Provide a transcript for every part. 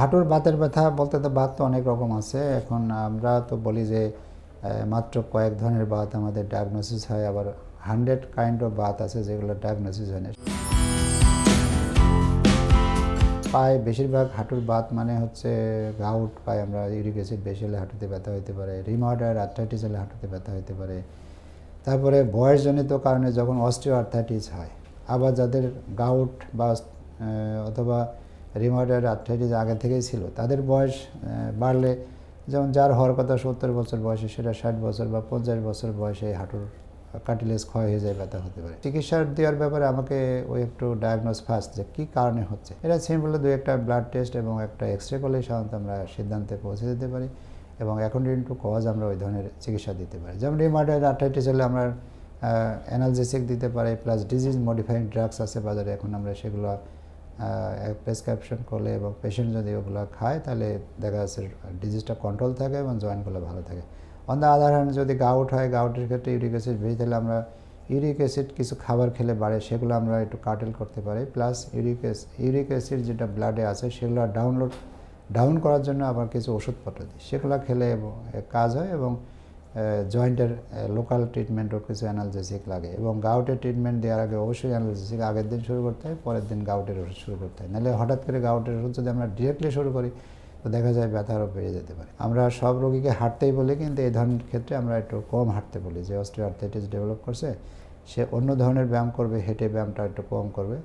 হাঁটুর বাতের ব্যথা বলতে তো বাত তো অনেক রকম আছে। এখন আমরা তো বলি যে মাত্র কয়েক ধরনের বাত আমাদের ডায়াগনোসিস হয়। আবার হান্ড্রেড কাইন্ড অফ বাত আছে যেগুলো ডায়াগনোসিস হয় না। পায়ে বেশিরভাগ হাঁটুর বাত মানে হচ্ছে গাউট পায়ে আমরা ইউরিক অ্যাসিড বেশি হলে হাঁটুতে ব্যথা হতে পারে রিমার্ডার আর্থাইটিস হলে হাঁটুতে ব্যথা হতে পারে। তারপরে বয়সজনিত কারণে যখন অস্টিও আর্থাইটিস হয়, আবার যাদের গাউট বা অথবা রিমার্ডার আর্থাইটিস আগে থেকেই ছিল, তাদের বয়স বাড়লে যেমন যার হওয়ার কথা সত্তর বছর বয়সে, সেটা ষাট বছর বা পঞ্চাশ বছর বয়সে হাঁটুর কার্টিলেজ ক্ষয় হয়ে যায়, ব্যথা হতে পারে। চিকিৎসা দেওয়ার ব্যাপারে আমাকে ওই একটু ডায়াগনোস ফার্স্ট যে কী কারণে হচ্ছে। এটা সিম্পলি দু একটা ব্লাড টেস্ট এবং একটা এক্স রে করলেই সাধারণত আমরা সিদ্ধান্তে পৌঁছে দিতে পারি এবং অ্যাকর্ডিং টু কজ আমরা ওই ধরনের চিকিৎসা দিতে পারি। যেমন রিমার্ডার আর্থাইটিস হলে আমরা অ্যানালজেসিক দিতে পারি প্লাস ডিজিজ মডিফাইং ড্রাগস আছে বাজারে, এখন আমরা সেগুলো প্রেসক্রিপশন করলে এবং পেশেন্ট যদি ওগুলো খায়, তাহলে দেখা যাচ্ছে ডিজিজটা কন্ট্রোল থাকে এবং জয়েন্টগুলো ভালো থাকে। অন দ্য আদার হ্যান্ড যদি গাউট হয় গাউটের ক্ষেত্রে ইউরিক অ্যাসিড বেশি তাহলে আমরা ইউরিক অ্যাসিড কিছু খাবার খেলে বাড়ে, সেগুলো আমরা একটু কাটেল করতে পারি। প্লাস ইউরিক ইউরিক অ্যাসিড যেটা ব্লাডে আছে, সেগুলো ডাউনলোড ডাউন করার জন্য আবার কিছু ওষুধপত্র দিই। সেগুলো খেলে কাজ হয় এবং জয়েন্টের লোকাল ট্রিটমেন্টও কিছু অ্যানালজেসিক লাগে এবং গাউটের ট্রিটমেন্ট দেওয়ার আগে অবশ্যই অ্যানালজেসিক আগের দিন শুরু করতে হয়, পরের দিন গাউটের ওষুধ শুরু করতে হয়। নাহলে হঠাৎ করে গাউটের ওষুধ যদি আমরা ডিরেক্টলি শুরু করি, তো দেখা যায় ব্যথা আরও বেড়ে যেতে পারে। আমরা সব রোগীকে হাঁটতেই বলি, কিন্তু এই ধরনের ক্ষেত্রে আমরা একটু কম হাঁটতে বলি। যে অস্ট্রিওআর্থাইটিস ডেভেলপ করছে, সে অন্য ধরনের ব্যায়াম করবে, হেঁটে ব্যায়ামটা একটু কম করবে।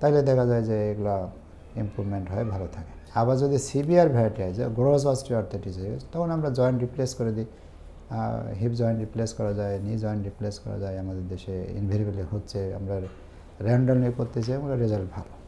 তাইলে দেখা যায় যে এগুলো ইমপ্রুভমেন্ট হয়, ভালো থাকে। আবার যদি সিভিয়ার ভ্যারাইটি হয়, যে গ্রোস অস্ট্রিওআর্থাইটিস হয়ে গেছে তখন আমরা জয়েন্ট রিপ্লেস করে দিই। হিপ জয়েন্ট রিপ্লেস করা যায় নি জয়েন্ট রিপ্লেস করা যায় আমাদের দেশে ইনভেরিবেলি হচ্ছে, আমরা র্যান্ডমলি করতেছি, আমরা রেজাল্ট ভালো।